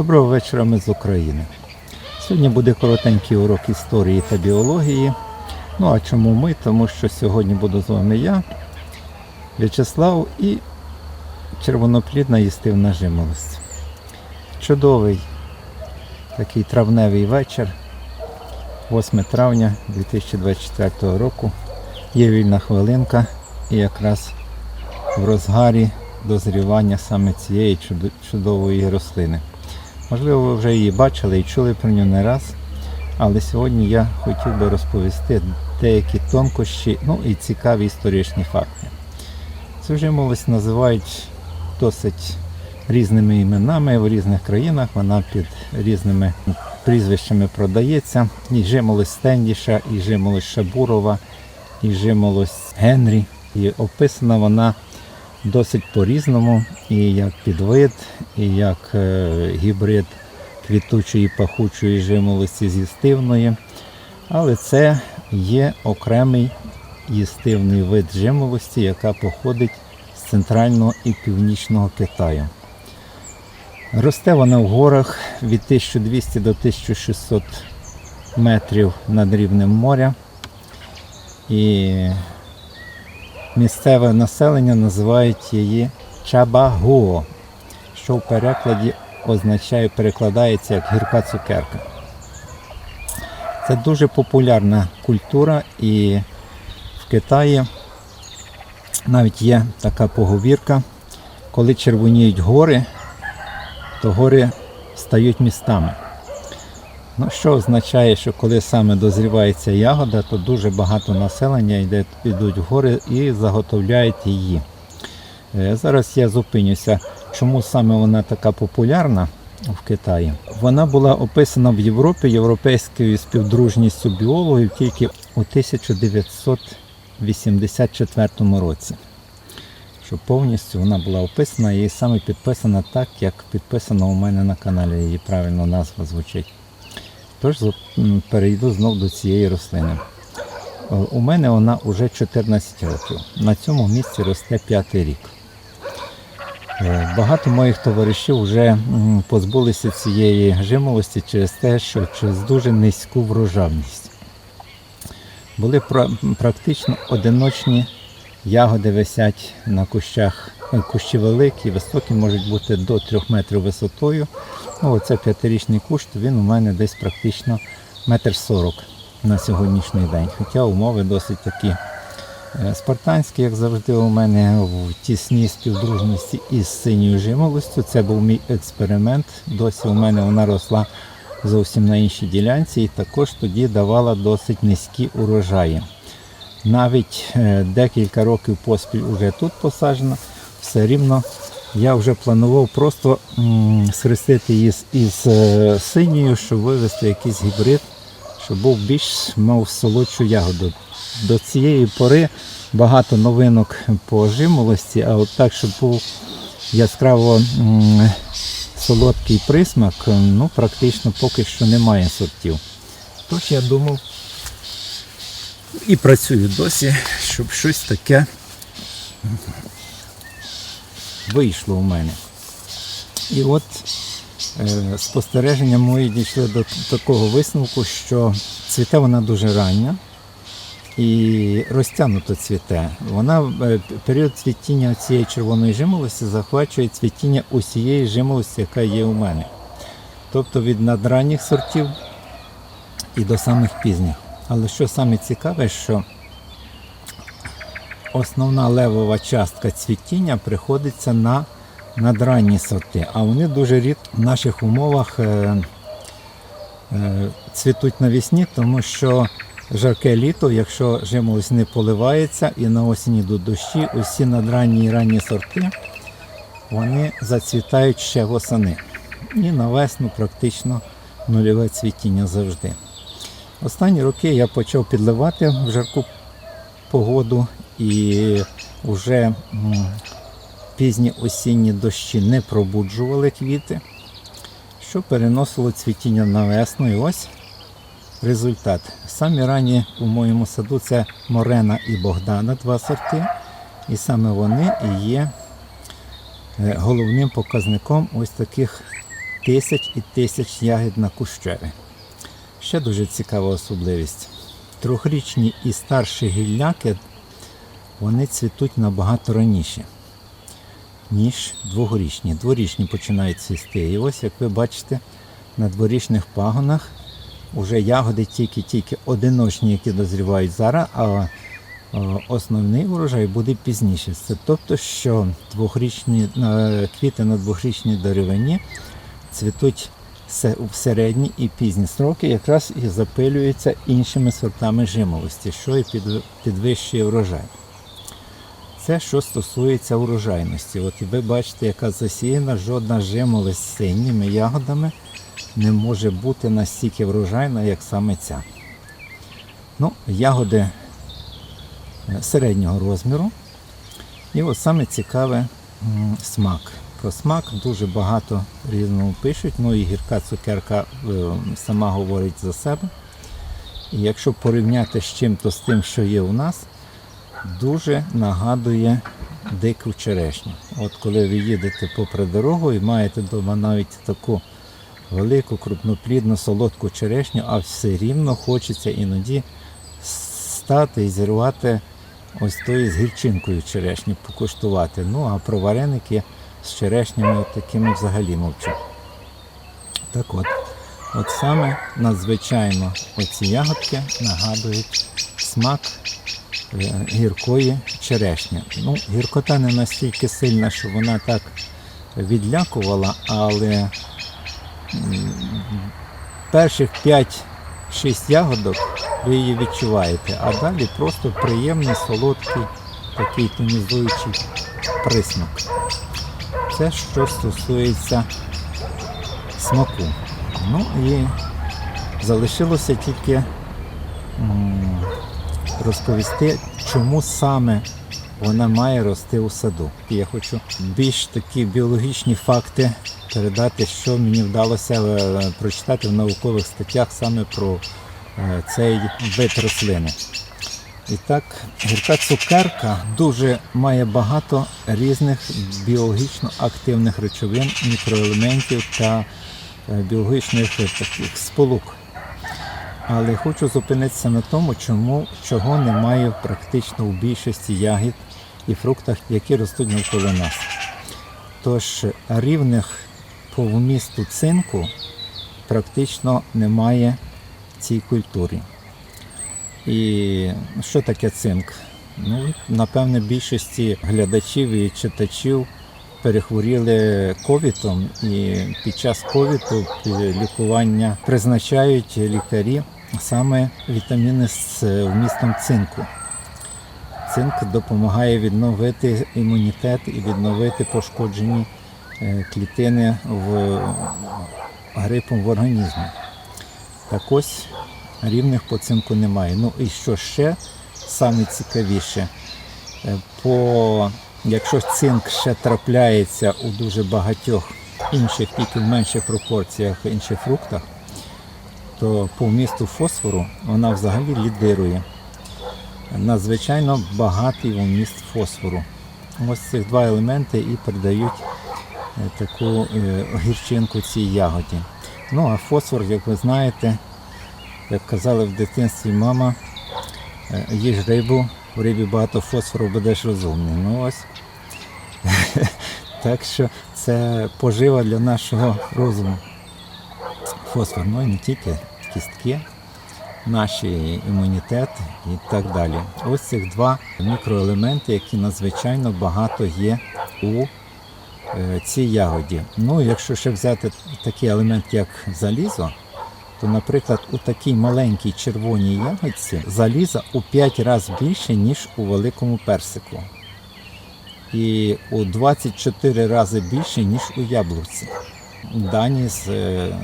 Доброго вечора ми з України. Сьогодні буде коротенький урок історії та біології. Ну а чому ми? Тому що сьогодні буду з вами я, В'ячеслав і червоноплідна їстивна жимолость. Чудовий такий травневий вечір, 8 травня 2024 року. Є вільна хвилинка і якраз в розгарі дозрівання саме цієї чудової рослини. Можливо, ви вже її бачили і чули про нього не раз, але сьогодні я хотів би розповісти деякі тонкощі, ну і цікаві історичні факти. Цю жимолость називають досить різними іменами в різних країнах, вона під різними прізвищами продається. І жимолость Стендіша, і жимолость Шабурова, і жимолость Генрі. І описана вона досить по-різному, і як підвид, і як е, гібрид квітучої пахучої жимолості з їстивної. Але це є окремий їстивний вид жимолості, яка походить з центрального і північного Китаю. Росте вона в горах від 1200 до 1600 метрів над рівнем моря. І місцеве населення називають її чабагуо, що в перекладі означає, перекладається як гірка цукерка. Це дуже популярна культура і в Китаї навіть є така поговірка, коли червоніють гори, то гори стають містами. Ну, що означає, що коли саме дозрівається ягода, то дуже багато населення йде, йдуть в гори і заготовляють її. Е, Зараз я зупинюся, чому саме вона така популярна в Китаї. Вона була описана в Європі європейською співдружністю біологів тільки у 1984 році. Що повністю вона була описана і саме підписана так, як підписано у мене на каналі. Її правильно назва звучить. Тож перейду знов до цієї рослини. Е, У мене вона вже 14 років. На цьому місці росте п'ятий рік. Е, Багато моїх товаришів вже позбулися цієї жимолості через те, що через дуже низьку врожавність. Були практично одиночні ягоди висять на кущах. Е, Кущі великі, високі, можуть бути до 3 метрів висотою. Ну, оце п'ятирічний кущ, то він у мене десь практично метр сорок на сьогоднішній день. Хоча умови досить такі е, спартанські, як завжди, у мене в тісній співдружності із синьою жимолостю. Це був мій експеримент. Досі у мене вона росла зовсім на іншій ділянці і також тоді давала досить низькі урожаї. Навіть е, декілька років поспіль уже тут посаджена, все рівно я вже планував просто схрестити її із е, синьою, щоб вивести якийсь гібрид, щоб був більш мав солодшу ягоду. До цієї пори багато новинок по жимолості, а от так, щоб був яскраво солодкий присмак, ну практично поки що немає сортів. Тож я думав і працюю досі, щоб щось таке вийшло у мене. І от е, спостереження мої дійшли до такого висновку, що цвіте вона дуже рання і розтягнуто цвіте. Вона е, період цвітіння цієї червоної жимолості захвачує цвітіння усієї жимолості, яка є у мене. Тобто від надранніх сортів і до самих пізніх. Але що саме цікаве, що основна левова частка цвітіння приходиться на надранні сорти, а вони дуже рідко в наших умовах е, е, цвітуть навесні, тому що жарке літо, якщо жимолость не поливається і на осінь йдуть дощі, усі надранні і ранні сорти вони зацвітають ще восени. І на весну практично нульове цвітіння завжди. Останні роки я почав підливати в жарку погоду і вже пізні осінні дощі не пробуджували квіти, що переносило цвітіння на весну. І ось результат. Самі ранні у моєму саду це Морена і Богдана, два сорти. І саме вони і є е, головним показником ось таких тисяч і тисяч ягід на кущеві. Ще дуже цікава особливість. Трьохрічні і старші гілляки вони цвітуть набагато раніше, ніж дворічні. Дворічні починають цвісти. І ось, як ви бачите, на дворічних пагонах вже ягоди тільки-тільки одиночні, які дозрівають зараз, а основний урожай буде пізніше. Це тобто, що двохрічні, квіти на двохрічній деревині цвітуть в середні і пізні строки, якраз і запилюються іншими сортами жимолості, що і підвищує врожай. Це що стосується урожайності. От ви бачите, яка засіяна, жодна жимолость з синіми ягодами не може бути настільки врожайна, як саме ця. Ну, ягоди е, середнього розміру. І от саме цікаве смак. Про смак дуже багато різного пишуть, ну і гірка цукерка е, сама говорить за себе. І якщо порівняти з чим-то з тим, що є у нас, дуже нагадує дику черешню. От коли ви їдете попри дорогу і маєте вдома навіть таку велику, крупноплідну, солодку черешню, а все рівно хочеться іноді стати і зірвати ось тої з гірчинкою черешню, покуштувати. Ну а про вареники з черешнями такими взагалі мовчу. Так от, от саме надзвичайно оці ягодки нагадують смак гіркої черешні. Ну, гіркота не настільки сильна, що вона так відлякувала, але перших 5-6 ягодок ви її відчуваєте, а далі просто приємний, солодкий, такий тонізуючий присмак. Це що стосується смаку. Ну і залишилося тільки розповісти, чому саме вона має рости у саду. Я хочу більш такі біологічні факти передати, що мені вдалося е, прочитати в наукових статтях саме про е, цей вид рослини. І так, гірка цукерка дуже має багато різних біологічно активних речовин, мікроелементів та е, біологічних таких сполук. Але хочу зупинитися на тому, чому чого немає практично у більшості ягід і фруктах, які ростуть навколо нас. Тож рівних по вмісту цинку практично немає в цій культурі. І що таке цинк? Ну, напевне, більшості глядачів і читачів перехворіли ковідом, і під час ковіду лікування призначають лікарі саме вітаміни з вмістом цинку. Цинк допомагає відновити імунітет і відновити пошкоджені е, клітини в грипом в організмі. Так ось рівних по цинку немає. Ну і що ще саме цікавіше, е, по, якщо цинк ще трапляється у дуже багатьох інших, тільки в менших пропорціях інших фруктах, то по вмісту фосфору вона взагалі лідирує. Надзвичайно багатий вміст фосфору. Ось цих два елементи і передають е, таку е, гірчинку цій ягоді. Ну а фосфор, як ви знаєте, як казали в дитинстві мама, е, їж рибу, в рибі багато фосфору будеш розумний. Ну ось. так що це пожива для нашого розуму. Фосфор, ну і не тільки кістки, наші імунітет і так далі. Ось цих два мікроелементи, які надзвичайно багато є у е, цій ягоді. Ну, якщо ще взяти такий елемент, як залізо, то, наприклад, у такій маленькій червоній ягодці заліза у 5 разів більше, ніж у великому персику. І у 24 рази більше, ніж у яблуці. Дані з е,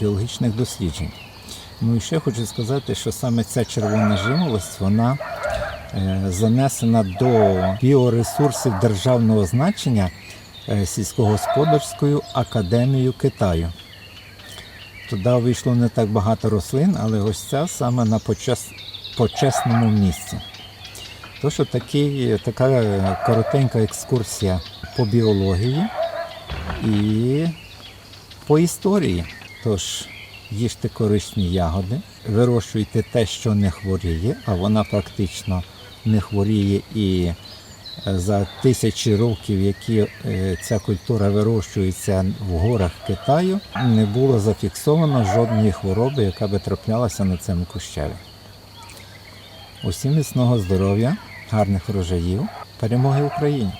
біологічних досліджень. Ну і ще хочу сказати, що саме ця червона жимолость, вона е, занесена до біоресурсів державного значення е, сільськогосподарською академією Китаю. Туди вийшло не так багато рослин, але ось ця саме на почес- почесному місці. Тож такий, така коротенька екскурсія по біології і По історії, тож їжте корисні ягоди, вирощуйте те, що не хворіє, а вона практично не хворіє і е, за тисячі років, які е, ця культура вирощується в горах Китаю, не було зафіксовано жодної хвороби, яка би траплялася на цьому кущеві. Усім міцного здоров'я, гарних врожаїв, перемоги Україні!